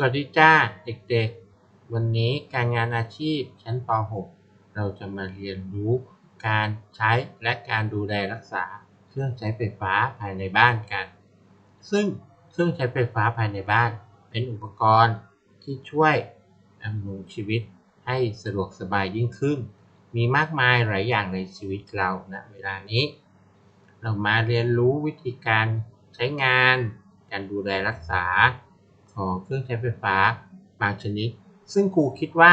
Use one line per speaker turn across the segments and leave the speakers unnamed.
สวัสดีจ้าเด็กๆ วันนี้การงานอาชีพชั้นป .6 เราจะมาเรียนรู้การใช้และการดูแลรักษาเครื่องใช้ไฟฟ้าภายในบ้านกัน ซึ่งเครื่องใช้ไฟฟ้าภายในบ้าน เป็นอุปกรณ์ที่ช่วยอำนวยชีวิตให้สะดวกสบายยิ่งขึ้น มีมากมายหลายอย่างในชีวิตเราณเวลานี้ เรามาเรียนรู้วิธีการใช้งาน การดูแลรักษา ของเครื่องใช้ไฟฟ้าบางชนิด ซึ่งครูคิดว่า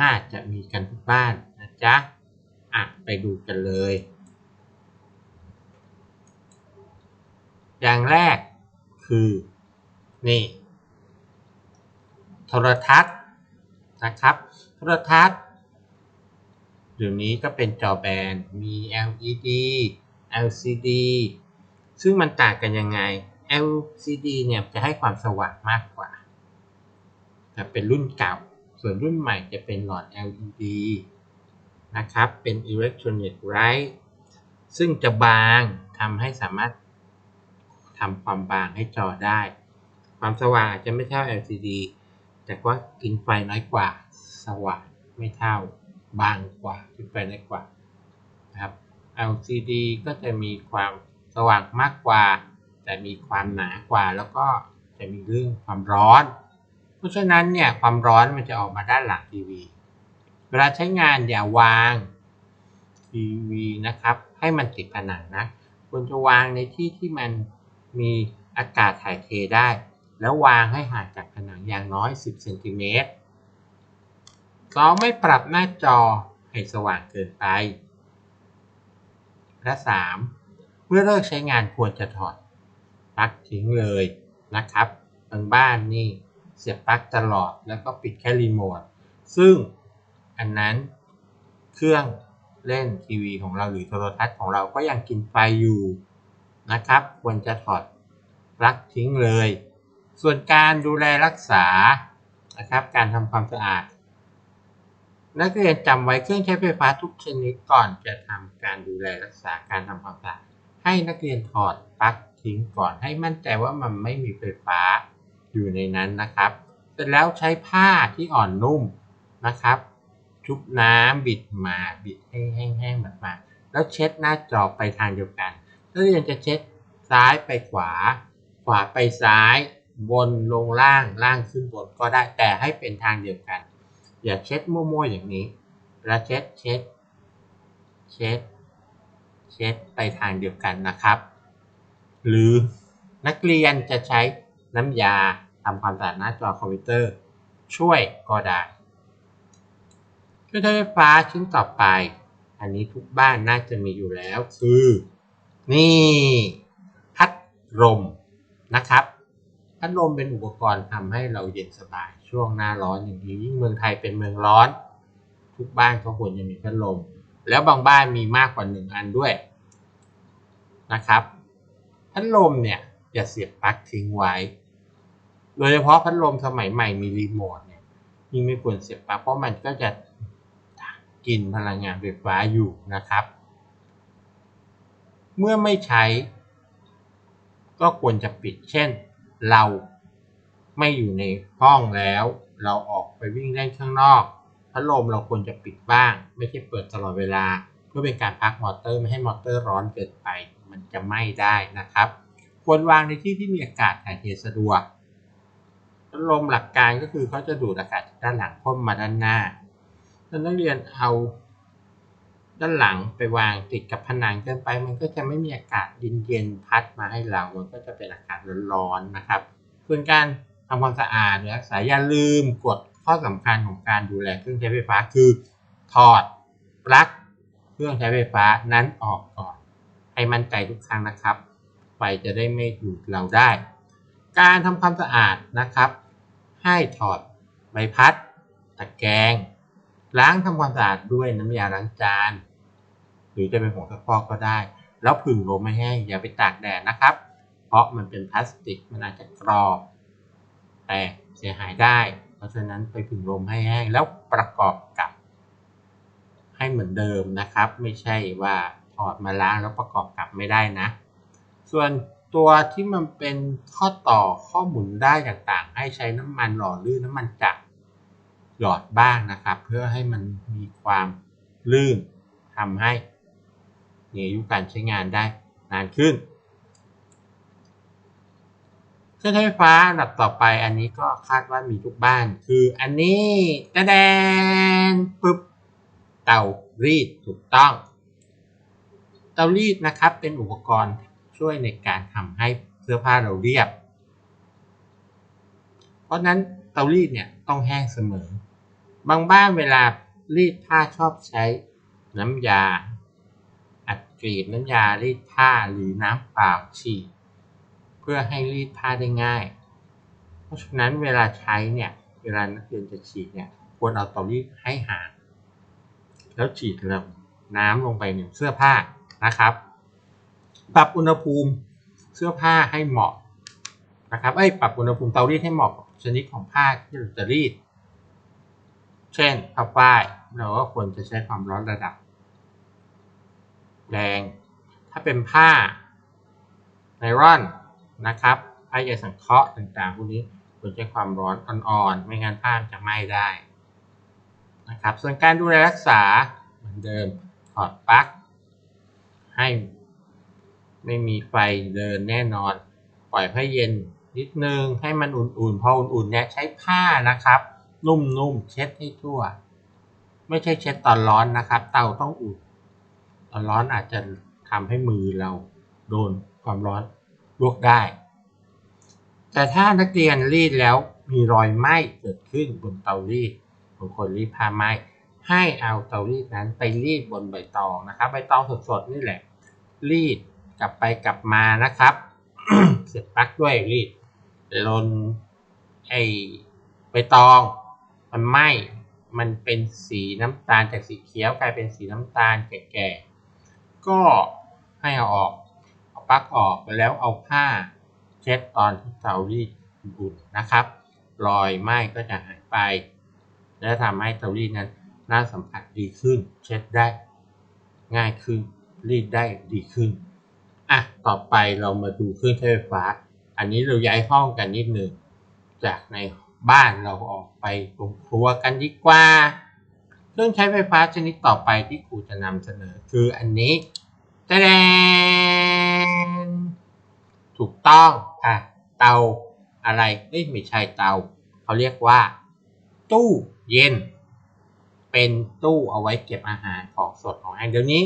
น่าจะมีกันทุกบ้านนะจ๊ะ อะ ไปดูกันเลย อย่างแรกคือ นี่ โทรทัศน์นะครับ โทรทัศน์เดี๋ยวนี้ก็เป็นจอแบน มี LED LCD ซึ่งมันต่างกันยังไง LCD เนี่ยจะให้ความสว่างมากกว่า แต่เป็นรุ่นเก่า ส่วนรุ่นใหม่จะเป็นหลอด LED นะครับ เป็น Electronic Light ซึ่งจะบางทำให้สามารถทำความบางให้จอได้ ความสว่างอาจจะไม่เท่า LCD แต่ว่ากินไฟน้อยกว่า สว่างไม่เท่า บางกว่า กินไฟน้อยกว่านะครับ LCD ก็จะมีความสว่างมากกว่า แต่มีความหนากว่าแล้วก็จะมีเรื่องความร้อน เพราะฉะนั้นเนี่ยความร้อนมันจะออกมาด้านหลังทีวี เวลาใช้งานอย่าวางทีวีนะครับ ให้มันติดผนังนะควรจะวางในที่ที่มันมีอากาศถ่ายเทได้ แล้ววางให้ห่างจากผนังอย่างน้อย 10เซนติเมตรสองไม่ปรับหน้าจอให้สว่างเกินไป และ 3. เมื่อเลิกใช้งานควรจะถอด ปลั๊กทิ้งเลยนะครับบางบ้านนี่เสียบปลั๊กตลอดแล้วก็ปิดแค่รีโมทซึ่งอันนั้นเครื่องเล่นทีวีของเราหรือโทรทัศน์ของเราก็ยังกินไฟอยู่นะครับควรจะถอดปลั๊กทิ้งเลย ส่วนการดูแลรักษานะครับการทำความสะอาด นักเรียนจำไว้เครื่องใช้ไฟฟ้าทุกชนิดก่อนจะทำการดูแลรักษาการทำความสะอาด ให้นักเรียนถอดปลั๊กทิ้งก่อนให้มั่นใจว่ามันไม่มีไฟฟ้าอยู่ในนั้นนะครับ เสร็จแล้วใช้ผ้าที่อ่อนนุ่มนะครับ ชุบน้ำบิดมาบิดให้แห้งๆแบบมาแล้วเช็ดหน้าจอไปทางเดียวกันนักเรียนจะเช็ดซ้ายไปขวา ขวาไปซ้าย บนลงล่างล่างขึ้นบนก็ได้แต่ให้เป็นทางเดียวกัน อย่าเช็ดมั่วๆอย่างนี้แล้วเช็ดเช็ด เช็ด เช็ดไปทางเดียวกันนะครับ หรือนักเรียนจะใช้น้ำยาทำความสะอาดหน้าจอคอมพิวเตอร์ ช่วยก็ได้เครื่องใช้ไฟฟ้าชิ้นต่อไป อันนี้ทุกบ้านน่าจะมีอยู่แล้วคือ นี่ พัดลมนะครับ พัดลมเป็นอุปกรณ์ทำให้เราเย็นสบายช่วงหน้าร้อนอย่างนี้ยิ่งเมืองไทยเป็นเมืองร้อน ทุกบ้านเขาควรจะมีพัดลม แล้วบางบ้านมีมากกว่าหนึ่งอันด้วยนะครับพัดลมเนี่ยอย่าเสียบปลั๊กทิ้งไว้ โดยเฉพาะพัดลมสมัยใหม่มีรีโมทเนี่ยยิ่งไม่ควรเสียบปลั๊กเพราะมันก็จะกินพลังงานไฟฟ้าอยู่นะครับ เมื่อไม่ใช้ ก็ควรจะปิดเช่น เราไม่อยู่ในห้องแล้ว เราออกไปวิ่งเล่นข้างนอก พัดลมเราควรจะปิดบ้าง ไม่ใช่เปิดตลอดเวลา เพื่อเป็นการพักมอเตอร์ไม่ให้มอเตอร์ร้อนเกินไป มันจะไหม้ได้นะครับ ควรวางในที่ที่มีอากาศถ่ายเทสะดวกพัดลมหลักการก็คือเขาจะดูดอากาศจากด้านหลังพ่นมาด้านหน้าถ้านักเรียนเอาด้านหลังไปวางติดกับผนังเกินไป มันก็จะไม่มีอากาศเย็นๆพัดมาให้เรา มันก็จะเป็นอากาศร้อนๆนะครับส่วนการทำความสะอาดหรือรักษาอย่าลืมกฎ ข้อสำคัญของการดูแลเครื่องใช้ไฟฟ้าคือ ถอดปลั๊กเครื่องใช้ไฟฟ้านั้นออกก่อน ให้มั่นใจทุกครั้งนะครับ ไฟจะได้ไม่ดูดเราได้ การทำความสะอาดนะครับ ให้ถอดใบพัด ตะแกรงล้างทำความสะอาดด้วยน้ำยาล้างจาน หรือจะเป็นผงซักฟอกก็ได้ แล้วผึ่งลมไม่แห้งอย่าไปตากแดดนะครับ เพราะมันเป็นพลาสติกมันอาจจะกรอบแต่เสียหายได้ ราะฉะนั้นไปผึ่งลมให้แห้งแล้วประกอบกับ ให้เหมือนเดิมนะครับ ไม่ใช่ว่าถอดมาล้างแล้วประกอบกับไม่ได้นะ ส่วนตัวที่มันเป็นข้อต่อข้อหมุนได้ต่างๆ ให้ใช้น้ำมันหล่อลื่นน้ำมันจักรหยอดบ้างนะครับ เพื่อให้มันมีความลื่นทำให้มีอายุการใช้งานได้นานขึ้น เครื่องใช้ไฟฟ้าอันดับต่อไปอันนี้ก็คาดว่ามีทุกบ้าน คืออันนี้ตะแดนปึ๊บเตารีดถูกต้อง เตารีดนะครับเป็นอุปกรณ์ช่วยในการทำให้เสื้อผ้าเราเรียบ เพราะนั้นเตารีดเนี่ยต้องแห้งเสมอ บางบ้านเวลารีดผ้าชอบใช้น้ำยา อัดกรีบน้ำยารีดผ้าหรือน้ำเปล่าฉีด เพื่อให้รีดผ้าได้ง่าย เพราะฉะนั้นเวลาใช้เนี่ยเวลานักเรียนจะฉีดเนี่ยควรเอาเตารีดให้ห่างแล้วฉีดลงน้ำลงไปในเสื้อผ้านะครับ ปรับอุณหภูมิเสื้อผ้าให้เหมาะนะครับเอ้ยปรับอุณหภูมิเตารีดให้เหมาะกับชนิดของผ้าที่เราจะรีด เช่นผ้าฝ้ายเราก็ควรจะใช้ความร้อนระดับ แรง ถ้าเป็นผ้าไนรอน นะครับผ้าใยสังเคราะห์ต่างๆพวกนี้ควรใช้ความร้อนอ่อนๆ ไม่งั้นผ้าจะไหม้ได้นะครับ ส่วนการดูแลรักษาเหมือนเดิมถอดปลั๊กให้ไม่มีไฟเดินแน่นอน ปล่อยให้เย็นนิดนึงให้มันอุ่นๆ พออุ่นๆเนี่ยใช้ผ้านะครับ นุ่มๆ เช็ดให้ทั่ว ไม่ใช่เช็ดตอนร้อนนะครับ เตาต้องอุ่น ตอนร้อนอาจจะทำให้มือเราโดนความร้อน ลวกได้ แต่ถ้านักเรียนรีดแล้วมีรอยไหม้เกิดขึ้นบนเตารีดบางคนรีดผ้าไหม้ให้เอาเตารีดนั้นไปรีดบนใบตองนะครับ ใบตองสดๆนี่แหละ รีดกลับไปกลับมานะครับ เสียบปลั๊กด้วยรีดลนไอใบตอง มันไหม้มันเป็นสีน้ำตาลจากสีเขียวกลายเป็นสีน้ำตาลแก่ๆก็ให้เอาออก ลั๊กออกแล้วเอาผ้าเช็ดตอนที่เตารีดอุ่นนะครับรอยไหม้ก็จะหายไป และทำให้เตารีดนั้นน่าสัมผัสดีขึ้น เช็ดได้ง่ายขึ้นรีดได้ดีขึ้นอะต่อไปเรามาดูเครื่องใช้ไฟฟ้า อันนี้เราย้ายห้องกันนิดหนึ่งจากในบ้านเราออกไปตรงครัวกันดีกว่า เครื่องใช้ไฟฟ้าชนิดต่อไปที่ครูจะนำเสนอคืออันนี้แดง ถูกต้องอะเตาอะไรเอ้ยไม่ใช่เตา เขาเรียกว่า ตู้เย็น เป็นตู้เอาไว้เก็บอาหารของสดของแห้งเดี๋ยวนี้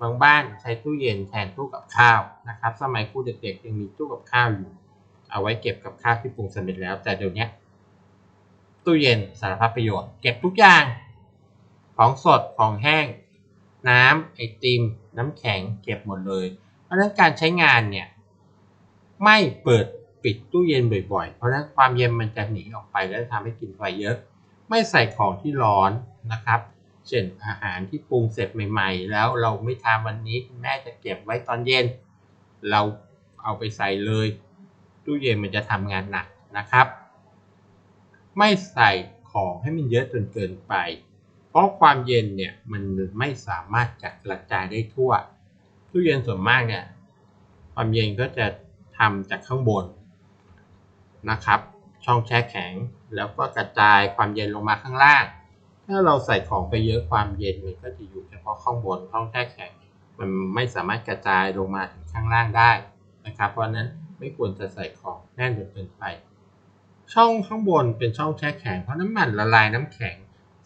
บางบ้านใช้ตู้เย็นแทนตู้กับข้าวนะครับ สมัยครูเด็กๆยังมีตู้กับข้าวอยู่ เอาไว้เก็บกับข้าวที่ปรุงสำเร็จแล้ว แต่เดี๋ยวนี้ตู้เย็นสารพัดประโยชน์เก็บทุกอย่าง ของสดของแห้ง น้ำไอติม น้ำแข็งเก็บหมดเลย ราะฉะนั้นการใช้งานเนี่ยไม่เปิดปิดตู้เย็นบ่อยๆ เพราะฉะนั้นความเย็นมันจะหนีออกไปและทำให้กินไฟเยอะ ไม่ใส่ของที่ร้อนนะครับ เช่นอาหารที่ปรุงเสร็จใหม่ ๆ แล้วเราไม่ทานวันนี้แม่จะเก็บไว้ตอนเย็น เราเอาไปใส่เลย ตู้เย็นมันจะทำงานหนักนะครับ ไม่ใส่ของให้มันเยอะจนเกินไป เพราะความเย็นเนี่ยมันไม่สามารถจะกระจายได้ทั่ว ตู้เย็นส่วนมากเนี่ย ความเย็นก็จะทำจากข้างบนนะครับ ช่องแช่แข็งแล้วก็กระจายความเย็นลงมาข้างล่าง ถ้าเราใส่ของไปเยอะความเย็นมันก็จะอยู่เฉพาะข้างบนช่องแช่แข็ง มันไม่สามารถกระจายลงมาถึงข้างล่างได้นะครับ เพราะนั้นไม่ควรจะใส่ของแน่นจนเกินไป ช่องข้างบนเป็นช่องแช่แข็งเพราะน้ำมันละลายน้ำแข็ง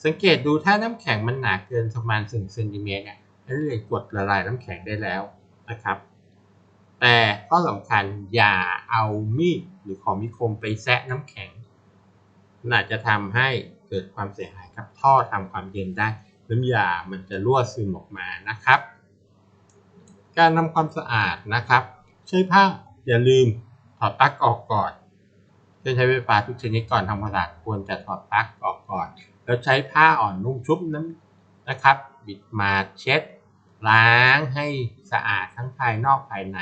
สังเกตดูถ้าน้ำแข็งมันหนาเกินประมาณ1เซนติเมตรเนี่ย เรียนกดละลายน้ำแข็งได้แล้วนะครับ แต่ข้อสำคัญอย่าเอามีดหรือของมีคมไปแซะน้ำแข็งมันอาจจะทำให้เกิดความเสียหายกับท่อทำความเย็นได้ น้ำยามันจะรั่วซึมออกมานะครับ การทำความสะอาดนะครับ ใช้ผ้าอย่าลืมถอดปลั๊กออกก่อนเครื่องใช้ไฟฟ้าทุกชนิดก่อนทำความสะอาดควรจะถอดปลั๊กออกก่อน แล้วใช้ผ้าอ่อนนุ่มชุบน้ำนะครับ บิดมาเช็ด ล้างให้สะอาดทั้งภายนอกภายใน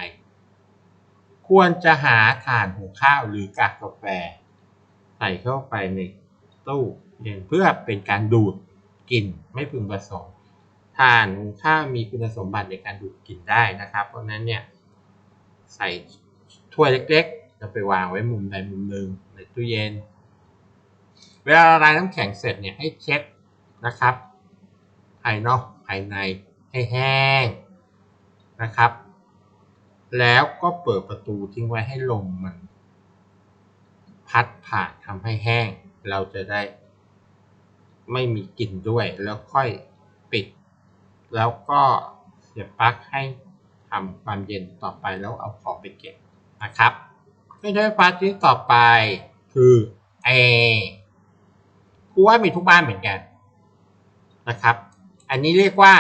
ควรจะหาถ่านหุงข้าวหรือกากกาแฟ ใส่เข้าไปในตู้เย็นเพื่อเป็นการดูดกลิ่นไม่พึงประสงค์ถ่านหุงข้าวมีคุณสมบัติในการดูดกลิ่นได้นะครับ เพราะนั้นเนี่ยใส่ถ้วยเล็กๆจะไปวางไว้มุมใดมุมหนึ่งในตู้เย็น เวลาละลายน้ำแข็งเสร็จเนี่ยให้เช็ดนะครับภายนอกภายใน ให้แห้งนะครับ แล้วก็เปิดประตูทิ้งไว้ให้ลมมัน พัดผ่านทำให้แห้ง เราจะได้ไม่มีกลิ่นด้วยแล้วค่อยปิด แล้วก็เสียบปลั๊กให้ทำความเย็นต่อไปแล้วเอาของไปเก็บนะครับเครื่ใช้ฟ้าชนิดต่อไปคือแอร์กูว่ามีทุกบ้านเหมือนกันนะครับ อันนี้เรียกว่า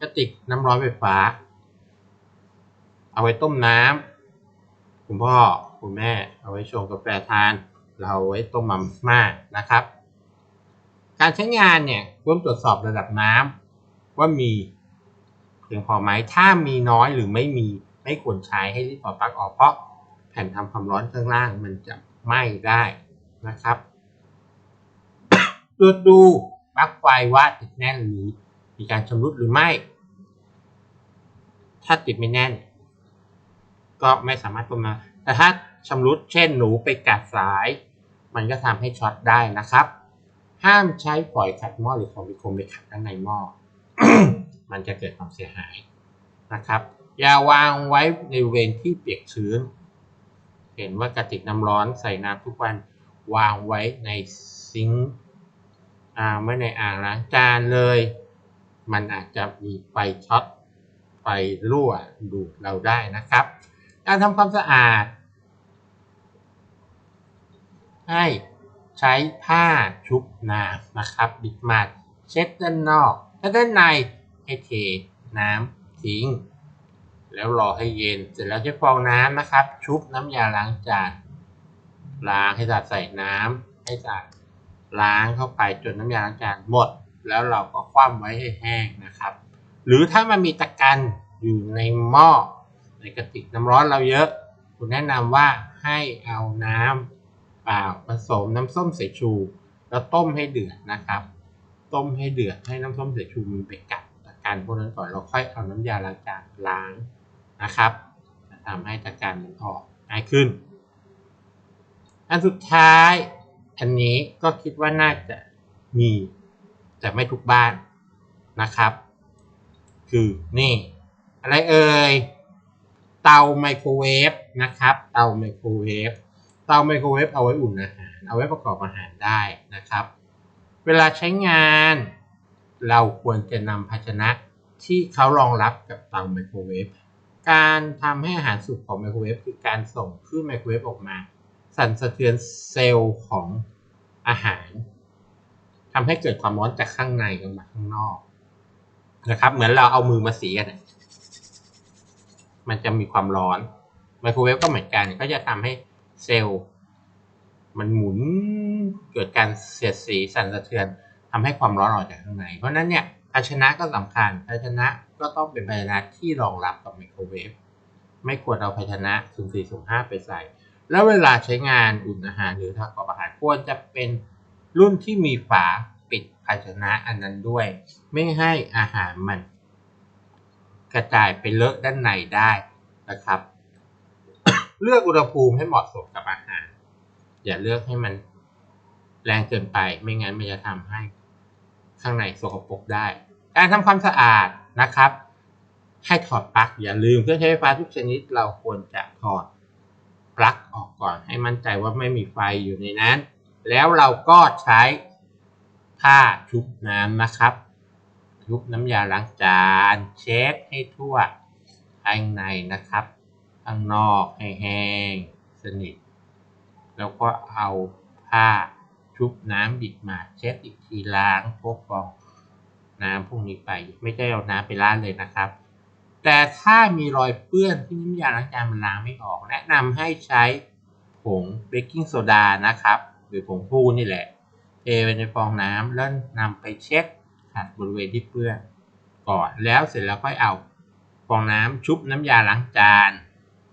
กระติกน้ำร้อนไฟฟ้า เอาไว้ต้มน้ำคุณพ่อคุณแม่เอาไว้ชงกาแฟทาน เราเอาไว้ต้มมาม่านะครับ การใช้งานเนี่ยควรตรวจสอบระดับน้ำว่ามีเพียงพอไหมถ้ามีน้อยหรือไม่มีไม่ควรใช้ให้รีบถอดปลั๊กออกเพราะแผ่นทำความร้อนข้างล่างมันจะไหม้ได้นะครับตรวจดูปลั๊กไฟว่าติดแน่นหรือ มีการชำรุดหรือไม่ ถ้าติดไม่แน่น ก็ไม่สามารถต้มมาแต่ถ้าชำรุดเช่นหนูไปกัดสาย มันก็ทำให้ช็อตได้นะครับ ห้ามใช้ฝอยขัดหม้อหรือของมีคมไปขัดด้านในหม้อมันจะเกิดความเสียหายนะครับ อย่าวางไว้ในบริเวณที่เปียกชื้น เห็นว่ากระติกน้ำร้อนใส่น้ำทุกวันวางไว้ในซิงค์อ่าไม่ในอ่างล้างจานเลย มันอาจจะมีไฟช็อตไฟรั่วดูดเราได้นะครับ การทำความสะอาด ให้ใช้ผ้าชุบน้ำนะครับ บิดมาดเช็ดด้านนอกถ้าด้านในให้เทน้ำทิ้ง แล้วรอให้เย็น เสร็จแล้วใช้ฟองน้ำนะครับ ชุบน้ำยาล้างจานล้างให้สะอาดใส่น้ำให้สะอาดล้างเข้าไปจนน้ำยาล้างจานหมด แล้วเราก็คว่ำไว้ให้แห้งนะครับ หรือถ้ามันมีตะกันอยู่ในหม้อในกระติกน้ำร้อนเราเยอะ คุณแนะนำว่าให้เอาน้ำเปล่าผสมน้ำส้มสายชู แล้วต้มให้เดือดนะครับ ต้มให้เดือดให้น้ำส้มสายชูมันไปกัดตะกันพวกนั้นก่อนเราค่อยเอาน้ำยาล้างจานล้างนะครับจะทำให้ตะกันมันออกง่ายขึ้น อันสุดท้ายอันนี้ก็คิดว่าน่าจะมี แต่ไม่ทุกบ้านนะครับ คือนี่ อะไรเอ่ยเตาไมโครเวฟนะครับ เตาไมโครเวฟเตาไมโครเวฟเอาไว้อุ่นอาหาร เอาไว้ประกอบอาหารได้นะครับ เวลาใช้งาน เราควรจะนำภาชนะที่เขารองรับกับเตาไมโครเวฟการทำให้อาหารสุกของไมโครเวฟคือการส่งคลื่นไมโครเวฟออกมา สั่นสะเทือนเซลล์ของอาหาร ทำให้เกิดความร้อนจากข้างในออกมาข้างนอกนะครับ เหมือนเราเอามือมาสีกันมันจะมีความร้อนไมโครเวฟก็เหมือนกันก็จะทำให้เซลล์มันหมุนเกิดการเสียดสีสั่นสะเทือนทำให้ความร้อนออกจากข้างใน เพราะนั้นเนี่ยภาชนะก็สำคัญภาชนะก็ต้องเป็นภาชนะที่รองรับกับไมโครเวฟไม่ควรเอาภาชนะสุ่มสี่สุ่มห้าไปใส่ แล้วเวลาใช้งานอุ่นอาหารหรือทำกอบอาหารควรจะเป็น รุ่นที่มีฝาปิดภาชนะอันนั้นด้วย ไม่ให้อาหารมัน กระจายไปเลอะด้านในได้นะครับ เลือกอุณหภูมิให้เหมาะสมกับอาหาร อย่าเลือกให้มันแรงเกินไปไม่งั้นมันจะทำให้ข้างในสกปรกได้ การทำความสะอาดนะครับ ให้ถอดปลั๊กอย่าลืมเครื่องใช้ไฟฟ้าทุกชนิดเราควรจะถอดปลั๊กออกก่อนให้มั่นใจว่าไม่มีไฟอยู่ในนั้น แล้วเราก็ใช้ผ้าชุบน้ำนะครับ ชุบน้ำยาล้างจานเช็ดให้ทั่วข้างในนะครับ ข้างนอกให้แห้งสนิท แล้วก็เอาผ้าชุบน้ำดิดมาเช็ดอีกทีล้างพวกฟองน้ำพวกนี้ไป ไม่ใช่เอาน้ำไปล้างเลยนะครับ แต่ถ้ามีรอยเปื้อนที่น้ำยาล้างจานมันล้างไม่ออก แนะนำให้ใช้ผงเบกกิ้งโซดานะครับ หรือผงฟูนี่แหละเทไปในฟองน้ำแล้วนำไปเช็ดขัดบริเวณที่เปื้อนก่อนแล้วเสร็จแล้วค่อยเอาฟองน้ำชุบน้ำยาล้างจาน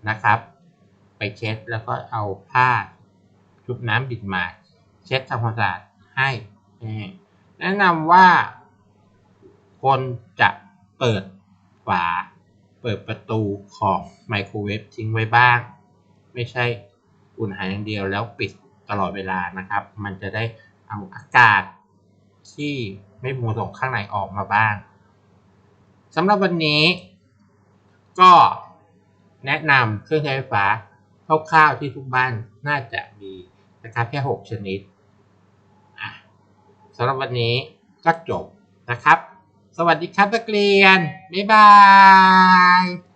นะครับ ไปเช็ดแล้วก็เอาผ้าชุบน้ำบิดหมาดเช็ดทำความสะอาดให้แนะนำว่าคนจะเปิดฝาเปิดประตูของไมโครเวฟทิ้งไว้บ้าง ไม่ใช่อุ่นหายอย่างเดียวแล้วปิด ตลอดเวลานะครับ มันจะได้เอาอากาศที่ไม่มูตรงข้างในออกมาบ้างสำหรับวันนี้ ก็แนะนำเครื่องใช้ไฟฟ้าคร่าวๆที่ทุกบ้านน่าจะมีนะครับแค่ 6 ชนิดสำหรับวันนี้ก็จบนะครับ สวัสดีครับนักเรียน บ๊ายบาย